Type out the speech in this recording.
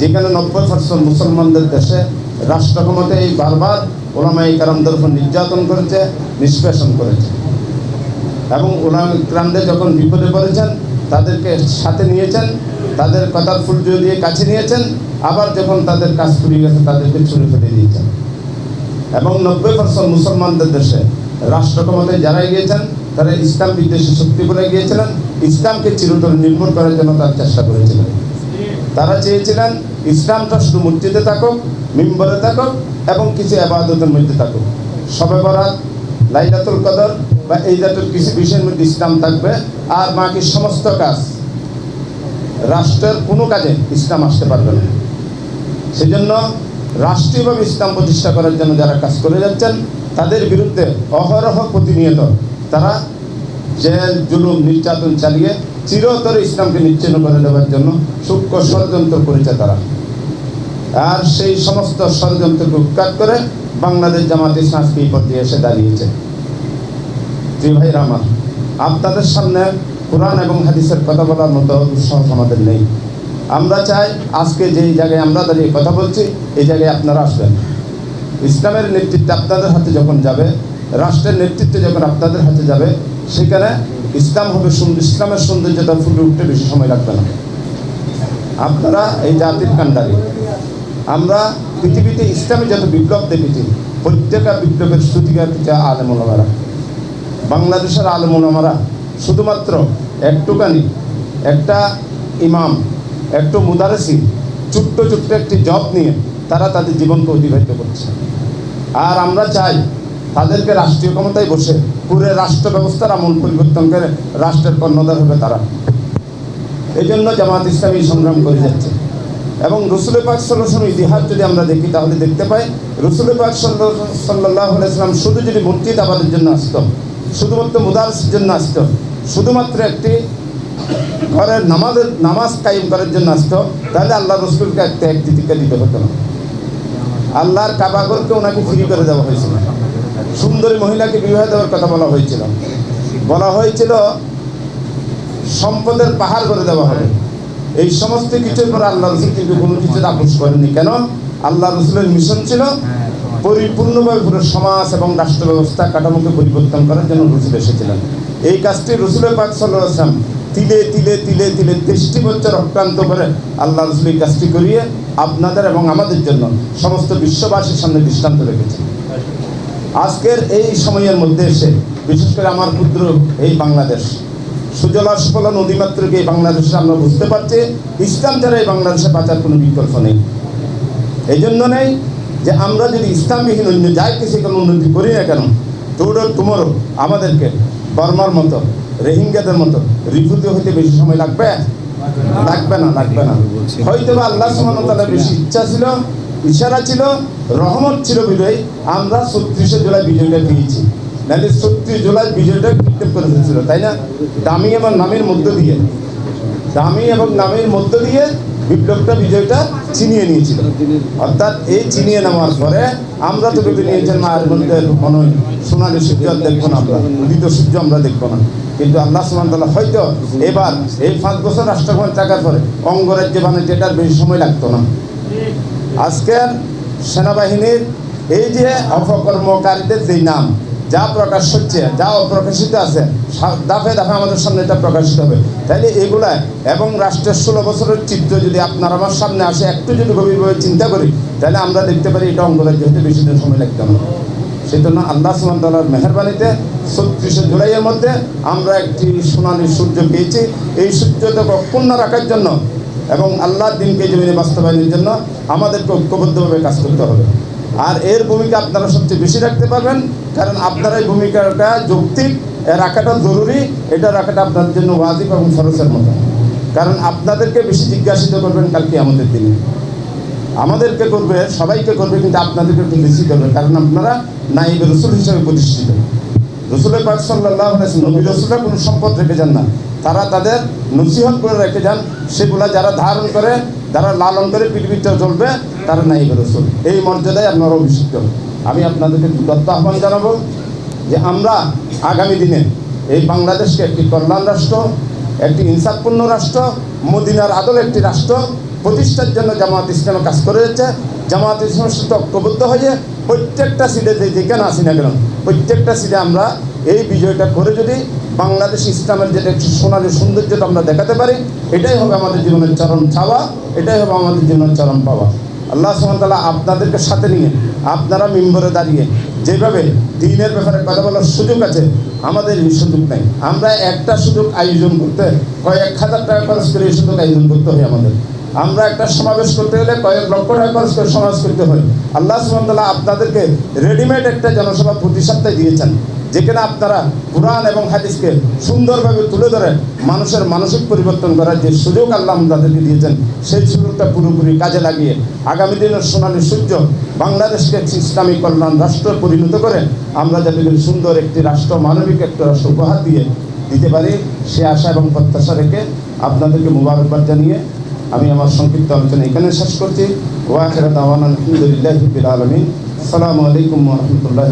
যেখানে নব্বই পার্সেন্ট মুসলমানদের দেশে রাষ্ট্র ক্ষমতায় এই বারবার ওলামাই কারামদের উপর নির্যাতন করেছে, নিষ্পেষণ করেছে। এবং ওলামা ক্রামদের যখন বিপদে পড়েছেন, তাদেরকে সাথে নিয়েছেন, তাদের কথার ফুল দিয়ে কাছে নিয়েছেন, আবার যখন তাদের কাজ ফুরিয়ে গেছে, তাদেরকে ছুড়ে ফেলে দিয়েছেন। এবং নব্বই পার্সেন্ট মুসলমানদের দেশে রাষ্ট্র ক্ষমতায় যারা গিয়েছেন তারা ইসলাম বিদ্বেষী শক্তি বলে গিয়েছিলেন। ইসলামকে চিরতর নির্মূল করার জন্য তার চেষ্টা করেছিলেন। তারা চেয়েছিলেন ইসলামটা শুধু মসজিদে থাকুক, মিম্বরে থাকুক, এবং কিছু আবাদতের মধ্যে থাকুক। সবে বরাত, লাইলাতুল কদর বা এই জাতীয় কিছু বিষয়ের মধ্যে ইসলাম থাকবে, আর বাকি সমস্ত কাজ। রাষ্ট্রের কোনো কাজে ইসলাম আসতে পারবে না। সেজন্য রাষ্ট্রীয়ভাবে ইসলাম প্রতিষ্ঠা করার জন্য যারা কাজ করে যাচ্ছেন, তাদের বিরুদ্ধে অহরহ প্রতিনিয়ত তারা জেল, জুলুম, নির্যাতন চালিয়ে চিরতর ইসলামকে নিচ্ছিন্ন করে দেওয়ার জন্য সূক্ষ্ম ষড়যন্ত্র করেছে তারা। আর সেই সমস্ত ষড়যন্ত্রকে উৎখাত করে বাংলাদেশ জামাত ইসলামকে এই পর্যায়ে এসে দাঁড়িয়েছে। জি ভাইরা আমার, আপনাদের সামনে কোরআন এবং হাদিসের কথা বলার মতো উৎসাহ আমাদের নেই। আমরা চাই আজকে যেই জায়গায় আমরা দাঁড়িয়ে কথা বলছি, এই জায়গায় আপনারা আসবেন। ইসলামের নেতৃত্বে আপনাদের হাতে যখন যাবে, রাষ্ট্রের নেতৃত্বে যখন আপনাদের হাতে যাবে সেখানে ইসলাম হবে সুন্দর ইসলামের সৌন্দর্যতা ফুটে উঠতে বেশি সময় লাগবে না। আপনারা এই জাতির কান্ডারি আমরা পৃথিবীতে ইসলামে যত বিপ্লব দেখেছি, প্রত্যেকটা বিপ্লবের শ্রুতিকার কিছু আলেমোলামারা। বাংলাদেশের আলেমোলামারা শুধুমাত্র একটুখানি, একটা ইমাম, একটু মুদারেসি, ছোট্ট ছোট্ট একটি জব নিয়ে তারা তাদের জীবনকে অতিবাহিত করছে। আর আমরা চাই তাদেরকে রাষ্ট্রীয় ক্ষমতায় বসে পুরো রাষ্ট্র ব্যবস্থার আমূল পরিবর্তন করে রাষ্ট্রের কর্ণধার হবে তারা। এই জন্য জামাত ইসলামী সংগ্রাম করে যাচ্ছে। এবং রসুল পাক সাল্লাম ইতিহাস যদি আমরা দেখি, তাহলে দেখতে পাই রসুল পাক সাল্লাহ ইসলাম শুধু যদি মসজিদ আবাদের জন্য আসত, শুধুমাত্র মুদারসের জন্য আসত, শুধুমাত্র একটি ঘরের নামাজের নামাজ কায়েম করার জন্য আসতো, তাহলে আল্লাহ রসুলকে একটা এক দিদিকে দিতে হতো না। আল্লাহর কাবাগরকে ওনাকে ফ্রি করে দেওয়া হয়েছিল। সুন্দরী মহিলাকে বিবাহ দেওয়ার কথা বলা হয়েছিল। বলা হয়েছিল, সম্পদের পাহাড় করে দেওয়া হবে। এই সমস্ত কিছুর পর আল্লাহ রসুল কিন্তু কোনো কিছু আপোষ করেনি কেন? আল্লাহ রসুলের মিশন ছিল পরিপূর্ণভাবে পুরো সমাজ এবং রাষ্ট্র ব্যবস্থা কাঠামোকে পরিবর্তন করার জন্য রসুল এসেছিলেন। এই কাজটি রসুলের পাক সাল্লাহ আসলাম তিলে তিলে তিলে তিলে তেষ্টি বছর অক্রান্ত করে আল্লাহ রসুল এই কাজটি করিয়ে আপনাদের এবং আমাদের জন্য সমস্ত বিশ্ববাসীর সামনে দৃষ্টান্ত রেখেছেন। আজকের এই সময়ের মধ্যে এসে, বিশেষ করে আমার ক্ষুদ্র এই বাংলাদেশ, সুজলা সুফলা নদীমাত্রকে এই বাংলাদেশে আমরা বুঝতে পারছি, ইসলাম ছাড়া এই বাংলাদেশে বাঁচার কোনো বিকল্প নেই। এই জন্য নেই যে আমরা যদি ইসলামবিহীন অন্য যাই কিছু কোনো উন্নতি করি না কেন তোরও তোমারও, আমাদেরকে বর্মার মতো, রোহিঙ্গাদের মতো রিফুতে হইতে বেশি সময় লাগবে? লাগবে না লাগবে না। হয়তো বা আল্লাহ সুমানতালার বেশি ইচ্ছা ছিল ইশারা ছিল, রহমত ছিল বিজয়। আমরা ছত্রিশে জুলাই বিজয়টা পেয়েছি নাহলে ছত্রিশ জুলাই বিজয়টা বিক্ষেপ করে ফেলছিল তাই না? দামি এবং নামের মধ্য দিয়ে। দামি এবং নামের মধ্য দিয়ে বিপ্লবটা, বিজয়টা চিনিয়ে নিয়েছিল। অর্থাৎ এই চিনিয়ে নেওয়ার পরে আমরা তো ভেবে নিয়েছেন মায়ের মনে সোনালি সূর্য দেখব না আমরা। উদিত সূর্য আমরা দেখব না। কিন্তু আল্লাহ সুমান তাল্লাহ হয়তো এবার এই পাঁচ বছর রাষ্ট্রভবন থাকার পরে অঙ্গরাজ্য বাণিজ্য এটার বেশি সময় লাগতো না। আজকের সেনাবাহিনীর এই যে অপকর্মকারীদের যেই নাম, যা প্রকাশ হচ্ছে, যা অপ্রকাশিত আছে দাফে দাফে আমাদের সামনে এটা প্রকাশিত হবে। তাইলে এগুলা এবং রাষ্ট্রের ষোলো বছরের চিত্র যদি আপনার আমার সামনে আসে, একটু যদি গভীরভাবে চিন্তা করি তাহলে আমরা দেখতে পারি এটা অঙ্গরাজ্য হতে বেশি দিন সময় লাগতে না। সেই জন্য আল্লাহ সুমতালার মেহরবানিতে ছত্রিশে জুলাইয়ের মধ্যে আমরা একটি সোনালি সূর্য পেয়েছি। এই সূর্যকে অক্ষুণ্ণ রাখার জন্য এবং আল্লাহর দিনকে জমিনে বাস্তবায়নের জন্য আমাদেরকে ঐক্যবদ্ধভাবে কাজ করতে হবে। আর এর ভূমিকা আপনারা সবচেয়ে বেশি রাখতে পারবেন, কারণ আপনার এই ভূমিকাটা যৌক্তিক রাখাটা জরুরি, এটা রাখাটা আপনার জন্য ওয়াজিব এবং ফরসের মতো। কারণ আপনাদেরকে বেশি জিজ্ঞাসিত করবেন কালকে আমাদের দিনে। আমাদেরকে করবে, সবাইকে করবে, কিন্তু আপনাদেরকে একটু বেশি করবে, কারণ আপনারা নাইব রসুল হিসেবে প্রতিষ্ঠিত। রসুলের পাক সাল্লাহ নবী রসুলের কোনো সম্পদ রেখে যান না। তারা তাদের নসিহত করে রেখে যান, সেগুলা যারা ধারণ করে, যারা লালন করে পৃথিবীতে চলবে, তারা নাইব রসুল এই মর্যাদায় আপনারা অভিষিক্ত আমি আপনাদেরকে দত্ত আহ্বান জানাব যে আমরা আগামী দিনে এই বাংলাদেশকে একটি কল্যাণ রাষ্ট্র, একটি ইনসাফপূর্ণ রাষ্ট্র, মদিনার আদল একটি রাষ্ট্র, প্রতিষ্ঠার জন্য জামাত ইসলামে কাজ করে যাচ্ছে, জামাত ইসলামের সাথে ঐক্যবদ্ধ হয়ে প্রত্যেকটা সিটে যেখানে আসি না কেন, প্রত্যেকটা সিটে আমরা এই বিজয়টা করে যদি বাংলাদেশ ইসলামের যেটা একটু সোনালি সৌন্দর্যটা আমরা দেখাতে পারি, এটাই হবে আমাদের জীবনের চরম চাওয়া, এটাই হবে আমাদের জীবনের চরম পাওয়া। আল্লাহ সুমতাল্লাহ আপনাদেরকে সাথে নিয়ে, আপনারা মেম্বরে দাঁড়িয়ে যেভাবে দিনের ব্যাপারে কথা বলার সুযোগ আছে, আমাদের এই সুযোগ নেই। আমরা একটা সুযোগ আয়োজন করতে, কয়েক হাজার টাকা খরচ করে এই সুযোগ আয়োজন করতে হয় আমাদের। আমরা একটা সমাবেশ করতে গেলে কয়েক লক্ষ টাকা খরচ করে সমাবেশ করতে হয়। আল্লাহ সুমতাল্লাহ আপনাদেরকে রেডিমেড একটা জনসভা প্রতি সপ্তাহে দিয়েছেন। যেখানে আপনারা কোরআন এবং হাদিসকে সুন্দরভাবে তুলে ধরে মানুষের মানসিক পরিবর্তন করার যে সুযোগ আল্লাহ তাদেরকে দিয়েছেন, সেই সুযোগটা পুরোপুরি কাজে লাগিয়ে আগামী দিনের সোনালী সূর্য বাংলাদেশকে একটি ইসলামী কল্যাণ রাষ্ট্র পরিণত করে আমরা যাতে সুন্দর একটি রাষ্ট্র, মানবিক একটা রাষ্ট্র উপহার দিয়ে দিতে পারি, সে আশা এবং প্রত্যাশা রেখে আপনাদেরকে মুবারকবাদ জানিয়ে আমি আমার সংক্ষিপ্ত আলোচনা এখানে শেষ করছি। ওয়াখেরাত আওয়ান আলহামদুলিল্লাহ আলমিন। আসসালামু আলাইকুম রহমতুল্লাহ